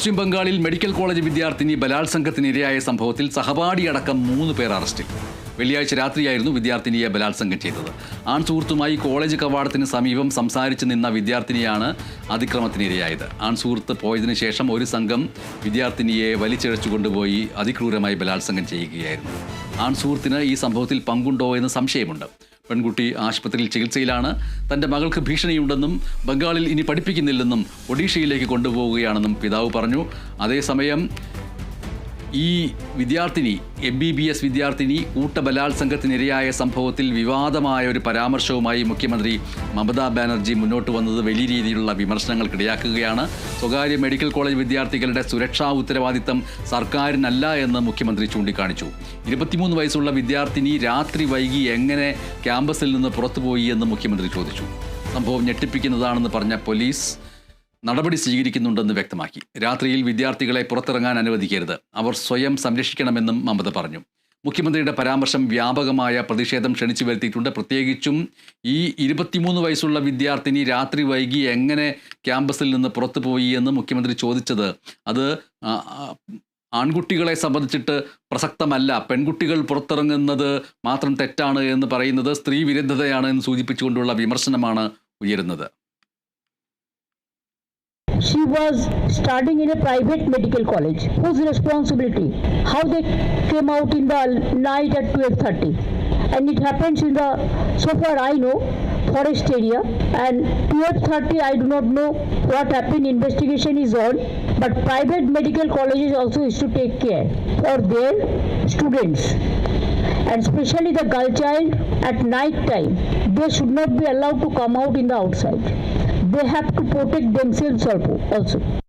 പശ്ചിമ ബംഗാളിൽ medical college വിദ്യാർത്ഥിനി ബലാത്സംഗത്തിനിരയായ സംഭവത്തിൽ സഹപാഠിയടക്കം മൂന്ന് പേർ അറസ്റ്റിൽ. വെള്ളിയാഴ്ച രാത്രിയായിരുന്നു വിദ്യാർത്ഥിനിയെ ബലാത്സംഗം ചെയ്തത്. ആൺ സുഹൃത്തുമായി കോളേജ് കവാടത്തിന് സമീപം സംസാരിച്ചു നിന്ന വിദ്യാർത്ഥിനിയാണ് അതിക്രമത്തിനിരയായത് ആൺ സുഹൃത്ത് പോയതിനു ശേഷം ഒരു സംഘം വിദ്യാർത്ഥിനിയെ വലിച്ചിഴച്ചു കൊണ്ടുപോയി അതിക്രൂരമായി ബലാത്സംഗം ചെയ്യുകയായിരുന്നു. ആൺ സുഹൃത്തിന് ഈ സംഭവത്തിൽ പങ്കുണ്ടോ എന്ന് സംശയമുണ്ട്. പെൺകുട്ടി ആശുപത്രിയിൽ ചികിത്സയിലാണ്. തന്റെ മകൾക്ക് ഭീഷണിയുണ്ടെന്നും ബംഗാളിൽ ഇനി പഠിപ്പിക്കുന്നില്ലെന്നും ഒഡീഷയിലേക്ക് കൊണ്ടുപോവുകയാണെന്നും പിതാവ് പറഞ്ഞു. അതേസമയം ഈ വിദ്യാർത്ഥിനി എം ബി ബി എസ് വിദ്യാർത്ഥിനി കൂട്ടബലാത്സംഗത്തിനിരയായ സംഭവത്തിൽ വിവാദമായ ഒരു പരാമർശവുമായി മുഖ്യമന്ത്രി മമതാ ബാനർജി മുന്നോട്ട് വന്നത് വലിയ രീതിയിലുള്ള വിമർശനങ്ങൾക്കിടയാക്കുകയാണ്. സ്വകാര്യ മെഡിക്കൽ കോളേജ് വിദ്യാർത്ഥികളുടെ സുരക്ഷാ ഉത്തരവാദിത്തം സർക്കാരിനല്ല എന്ന് മുഖ്യമന്ത്രി ചൂണ്ടിക്കാണിച്ചു. ഇരുപത്തിമൂന്ന് വയസ്സുള്ള വിദ്യാർത്ഥിനി രാത്രി വൈകി എങ്ങനെ ക്യാമ്പസിൽ നിന്ന് പുറത്തുപോയി എന്ന് മുഖ്യമന്ത്രി ചോദിച്ചു. സംഭവം ഞെട്ടിപ്പിക്കുന്നതാണെന്ന് പറഞ്ഞ പോലീസ് നടപടി സ്വീകരിക്കുന്നുണ്ടെന്ന് വ്യക്തമാക്കി. രാത്രിയിൽ വിദ്യാർത്ഥികളെ പുറത്തിറങ്ങാൻ അനുവദിക്കരുത്. അവർ സ്വയം സംരക്ഷിക്കണമെന്നും മമത പറഞ്ഞു. മുഖ്യമന്ത്രിയുടെ പരാമർശം വ്യാപകമായ പ്രതിഷേധം ക്ഷണിച്ചു വരുത്തിയിട്ടുണ്ട്. പ്രത്യേകിച്ചും ഈ ഇരുപത്തിമൂന്ന് വയസ്സുള്ള വിദ്യാർത്ഥിനി രാത്രി വൈകി എങ്ങനെ ക്യാമ്പസിൽ നിന്ന് പുറത്തു പോയി എന്ന് മുഖ്യമന്ത്രി ചോദിച്ചത് അത് ആൺകുട്ടികളെ സംബന്ധിച്ചിട്ട് പ്രസക്തമല്ല. പെൺകുട്ടികൾ പുറത്തിറങ്ങുന്നത് മാത്രം തെറ്റാണ് എന്ന് പറയുന്നത് സ്ത്രീ വിരുദ്ധതയാണ് എന്ന് സൂചിപ്പിച്ചുകൊണ്ടുള്ള വിമർശനമാണ് ഉയരുന്നത്. She was studying in a private medical college. Whose responsibility? How they came out in the night at 12:30 and it happens in the so far i know forest area. And 12:30 i do not know what happened. Investigation is on. But private medical colleges also is to take care for their students. And especially the girl child at night time they should not be allowed to come out in the outside they have to protect themselves also. also